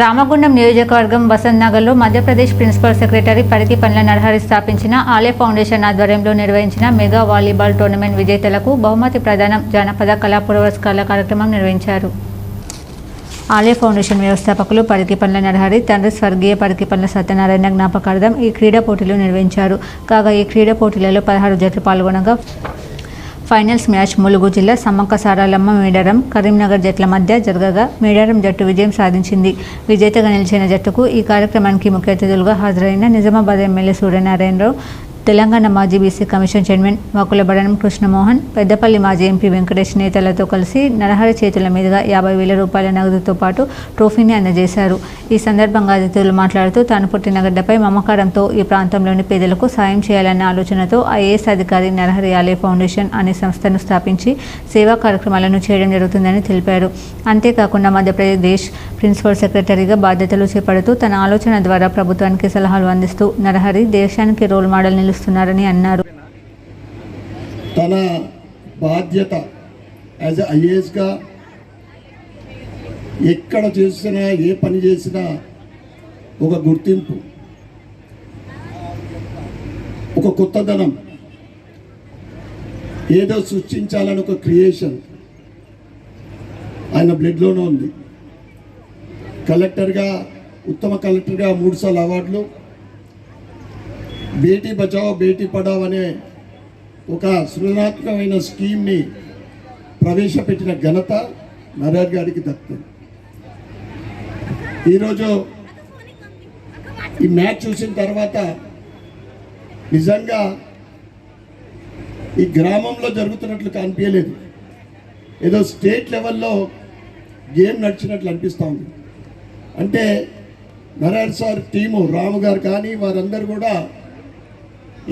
రామగుండం నియోజకవర్గం వసంత్ నగర్లో Madhya Pradesh principal secretary పరిధి పండ్ల నరహరి స్థాపించిన ఆలయ ఫౌండేషన్ ఆధ్వర్యంలో నిర్వహించిన మెగా వాలీబాల్ టోర్నమెంట్ విజేతలకు బహుమతి ప్రదానం జానపద కళా పురస్కారాల కార్యక్రమం నిర్వహించారు. ఆలయ ఫౌండేషన్ వ్యవస్థాపకులు పరికిపండ్ల నరహరి తండ్రి స్వర్గీయ పరికిపండ్ల సత్యనారాయణ జ్ఞాపకార్థం ఈ క్రీడా పోటీలు నిర్వహించారు. కాగా ఈ క్రీడా పోటీలలో పదహారు జట్లు పాల్గొనగా ఫైనల్స్ మ్యాచ్ ములుగు జిల్లా సమ్మక్క సారాలమ్మ మేడారం కరీంనగర్ జట్ల మధ్య జరగగా మేడారం జట్టు విజయం సాధించింది. విజేతగా నిలిచిన జట్టుకు ఈ కార్యక్రమానికి ముఖ్య అతిథులుగా హాజరైన నిజామాబాద్ ఎమ్మెల్యే సూర్యనారాయణరావు తెలంగాణ మాజీ BC commission chairman Vakulabharanam Krishnamohan Peddapalli మాజీ ఎంపీ వెంకటేష్ నేతలతో కలిసి నరహరి చేతుల మీదుగా యాభై వేల రూపాయల నగదుతో పాటు ట్రోఫీని అందజేశారు. ఈ సందర్భంగా అతిథులు మాట్లాడుతూ తాను పుట్టిన గడ్డపై మమకారంతో ఈ ప్రాంతంలోని పేదలకు సాయం చేయాలన్న ఆలోచనతో ఐఏఎస్ అధికారి నరహరి ఆలయ ఫౌండేషన్ అనే సంస్థను స్థాపించి సేవా కార్యక్రమాలను చేయడం జరుగుతుందని తెలిపారు. అంతేకాకుండా మధ్యప్రదేశ్ ప్రిన్సిపల్ సెక్రటరీగా బాధ్యతలు చేపడుతూ తన ఆలోచన ద్వారా ప్రభుత్వానికి సలహాలు అందిస్తూ నరహరి దేశానికి రోల్ మోడల్ చేస్తున్నారని అన్నారు. తన బాధ్యత యాజ్ ఐఏఎస్గా ఎక్కడ చేసినా ఏ పని చేసినా ఒక గుర్తింపు ఒక కొత్తదనం ఏదో సృష్టించాలని ఒక క్రియేషన్ ఆయన బ్లడ్లోనే ఉంది. కలెక్టర్గా ఉత్తమ కలెక్టర్గా మూడుసార్లు అవార్డులు బేటీ బచావో బేటీ పడావ్ అనే ఒక సృజనాత్మకమైన స్కీమ్ని ప్రవేశపెట్టిన ఘనత నరేర్ గారికి దక్కుతుంది ఈరోజు ఈ మ్యాచ్ చూసిన తర్వాత నిజంగా ఈ గ్రామంలో జరుగుతున్నట్లు కనిపించలేదు. ఏదో స్టేట్ లెవెల్లో గేమ్ నడిచినట్లు అనిపిస్తూ ఉంది. అంటే నరేర్ సార్ టీము రాము గారు కానీ వారందరూ కూడా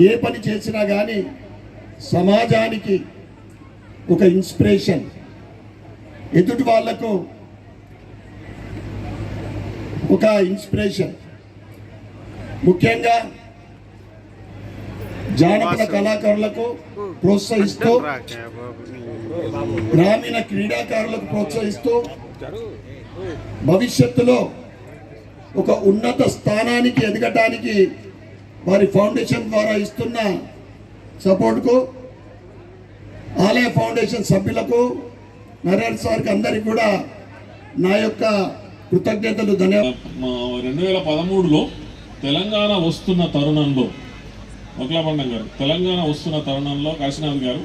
ఏ పని చేసినా కానీ సమాజానికి ఒక ఇన్స్పిరేషన్. ఎదుటి వాళ్ళకు ఒక ఇన్స్పిరేషన్. ముఖ్యంగా జానపద కళాకారులకు ప్రోత్సహిస్తూ గ్రామీణ క్రీడాకారులకు ప్రోత్సహిస్తూ భవిష్యత్తులో ఒక ఉన్నత స్థానానికి ఎదగటానికి వారి ఫౌండేషన్ ద్వారా ఇస్తున్న సపోర్ట్కు ఆలయ ఫౌండేషన్ సభ్యులకు నరేష్ సార్కి అందరికీ కూడా నా యొక్క కృతజ్ఞతలు ధన్యవాదాలు. మా రెండు వేల పదమూడులో తెలంగాణ వస్తున్న తరుణంలో ఒకలాబండం గారు తెలంగాణ వస్తున్న తరుణంలో కాశీనాథ్ గారు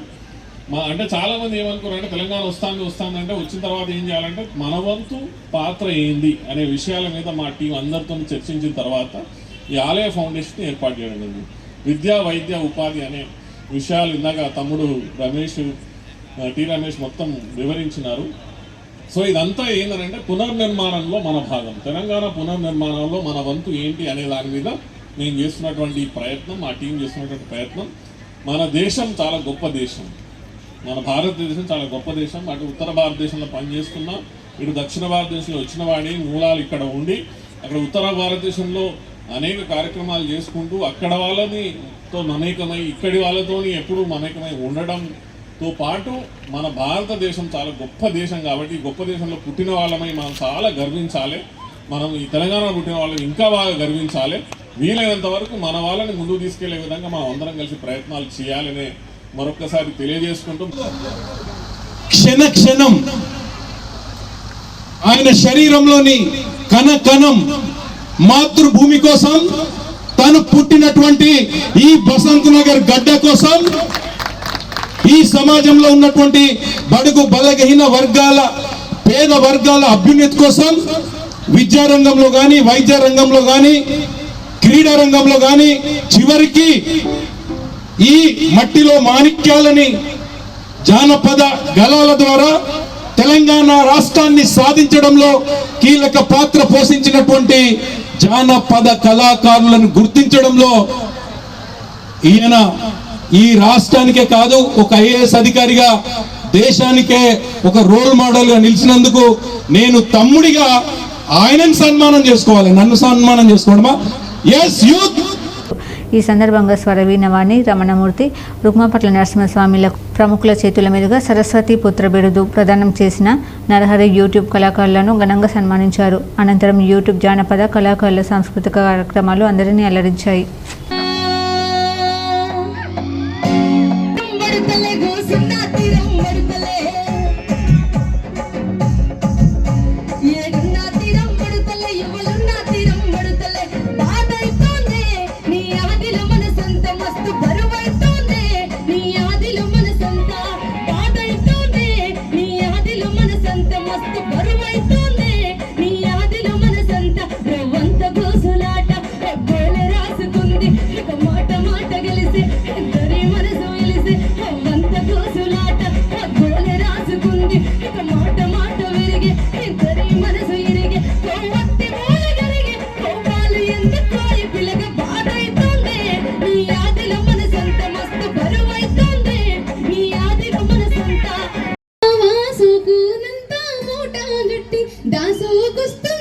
మా అంటే చాలామంది ఏమనుకున్నారు అంటే తెలంగాణ వస్తాంది వస్తాంది అంటే వచ్చిన తర్వాత ఏం చేయాలంటే మన వంతు పాత్ర ఏంది అనే విషయాల మీద మా టీం అందరితో చర్చించిన తర్వాత ఈ ఆలయ ఫౌండేషన్ ఏర్పాటు చేయడం జరిగింది. విద్యా వైద్య ఉపాధి అనే విషయాలు ఇందాక తమ్ముడు రమేష్ టి రమేష్ మొత్తం వివరించినారు. సో ఇదంతా ఏంటంటే పునర్నిర్మాణంలో మన భాగం. తెలంగాణ పునర్నిర్మాణంలో మన వంతు ఏంటి అనే దాని మీద నేను చేస్తున్నటువంటి ప్రయత్నం మా టీం చేస్తున్నటువంటి ప్రయత్నం. మన దేశం చాలా గొప్ప దేశం. మన భారతదేశం చాలా గొప్ప దేశం. అటు ఉత్తర భారతదేశంలో పనిచేస్తున్నా ఇటు దక్షిణ భారతదేశంలో వచ్చిన వాడి మూలాలు ఇక్కడ ఉండి అక్కడ ఉత్తర భారతదేశంలో అనేక కార్యక్రమాలు చేసుకుంటూ అక్కడ వాళ్ళని తో మమేకమై ఇక్కడి వాళ్ళతోని ఎప్పుడూ మమేకమై ఉండడంతో పాటు మన భారతదేశం చాలా గొప్ప దేశం కాబట్టి గొప్ప దేశంలో పుట్టిన వాళ్ళమై మనం చాలా గర్వించాలి. మనం ఈ తెలంగాణ పుట్టిన వాళ్ళని ఇంకా బాగా గర్వించాలి. వీలైనంత వరకు మన వాళ్ళని ముందుకు తీసుకెళ్ళే విధంగా మనం అందరం కలిసి ప్రయత్నాలు చేయాలనే మరొకసారి తెలియజేసుకుంటూ క్షణ క్షణం. ఆయన శరీరంలోని కణ కణం మాతృభూమి కోసం తను పుట్టినటువంటి ఈ బసంత్ నగర్ గడ్డ కోసం ఈ సమాజంలో ఉన్నటువంటి బడుగు బలగహీన వర్గాల పేద వర్గాల అభ్యున్నతి కోసం విద్యా రంగంలో కానీ వైద్య రంగంలో కానీ క్రీడా రంగంలో కానీ చివరికి ఈ మట్టిలో మాణిక్యాలని జానపద గళాల ద్వారా తెలంగాణ రాష్ట్రాన్ని సాధించడంలో కీలక పాత్ర పోషించినటువంటి జానపద కళాకారులను గుర్తించడంలో ఈయన ఈ రాష్ట్రానికే కాదు ఒక ఐఏఎస్ అధికారిగా దేశానికే ఒక రోల్ మోడల్గా నిలిచినందుకు నేను తమ్ముడిగా ఆయనను సన్మానం చేసుకోవాలి. నన్ను సన్మానం చేసుకోవడమా? ఎస్ యూత్ ఈ సందర్భంగా స్వరవీణవాణి రమణమూర్తి రుక్మపట్ల నరసింహస్వామిల ప్రముఖుల చేతుల మీదుగా సరస్వతి పుత్ర బిరుదు ప్రదానం చేసిన నరహరి యూట్యూబ్ కళాకారులను ఘనంగా సన్మానించారు. అనంతరం యూట్యూబ్ జానపద కళాకారుల సాంస్కృతిక కార్యక్రమాలు అందరినీ అలరించాయి. Pasó de costumbre.